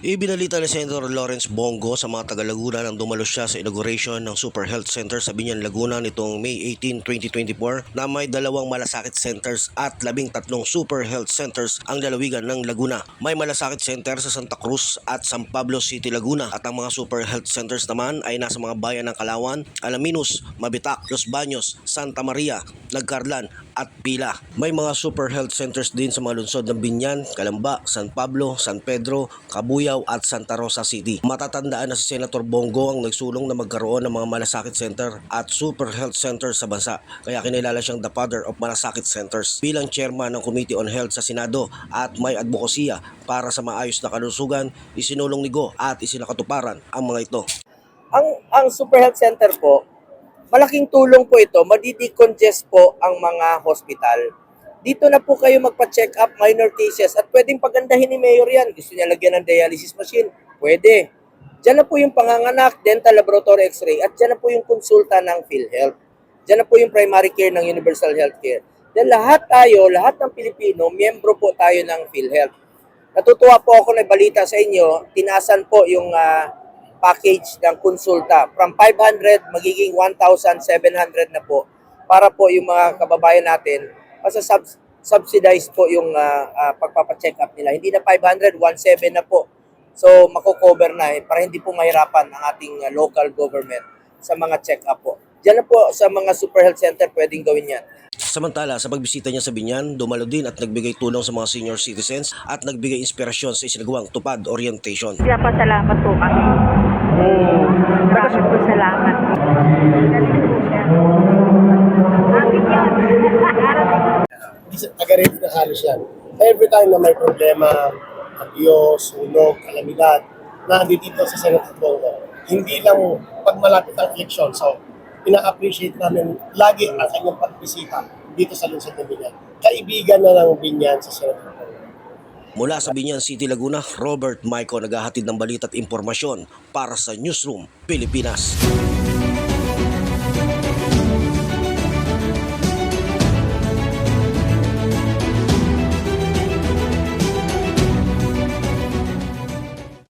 Ibinalita ni Senator Lawrence Bongo sa mga taga Laguna nang dumalo siya sa inauguration ng Super Health Center sa Binyan, Laguna nitong May 18, 2024 na may dalawang malasakit centers at labing tatlong Super Health Centers ang lalawigan ng Laguna. May malasakit center sa Santa Cruz at San Pablo City, Laguna at ang mga Super Health Centers naman ay nasa mga bayan ng Kalawan, Alaminos, Mabitac, Los Baños, Santa Maria, Nagcarlan at Pila. May mga Super Health Centers din sa mga lungsod ng Binyan, Calamba, San Pablo, San Pedro, Cabuyao at Santa Rosa City. Matatandaan na si Senator Bongo ang nagsulong na magkaroon ng mga malasakit center at super health centers sa bansa. Kaya kinilala siyang the father of malasakit centers. Bilang chairman ng Committee on Health sa Senado at may advokasya para sa maayos na kalusugan, isinulong ni Go at isinakatuparan ang mga ito. ang ang Super Health Center po, malaking tulong po ito, madidecongest po ang mga hospital. Dito na po kayo magpa-check up minor cases at pwedeng pagandahin ni Mayor yan. Gusto niya lagyan ng dialysis machine? Pwede. Diyan na po yung panganganak, dental laboratory x-ray at diyan na po yung konsulta ng PhilHealth. Diyan na po yung primary care ng Universal Healthcare. Then lahat tayo, lahat ng Pilipino, miyembro po tayo ng PhilHealth. Natutuwa po ako na balita sa inyo, tinasan po yung ah, package ng konsulta. From 500, magiging 1,700 na po para po yung mga kababayan natin, masa subs- subsidize po yung ah, ah, pagpapacheck up nila. Hindi na 500, 1,700 na po. So, mako-cover na eh, para hindi po mahirapan ang ating ah, local government sa mga check-up po. Diyan na po sa mga super health center pwedeng gawin yan. Samantala, sa pagbisita niya sa Binyan, dumalo din at nagbigay tulong sa mga senior citizens at nagbigay inspirasyon sa isinagawang tupad orientation. Kaya pasalamat po kami. Maraming po salamat. Galing po siya. Amin yun. taga rin na halos yan. Every time na may problema, abiyos, sunog, kalamidad, na dito sa Senate Bongo, hindi lang pag malapit ang eleksyon. So, ina-appreciate namin lagi ang kanyang pagbisita dito sa lungsod ng Binyan. Kaibigan na ng Binyan sa Senate. Mula sa Binyan City, Laguna, Robert Maico naghahatid ng balita at impormasyon para sa Newsroom Pilipinas.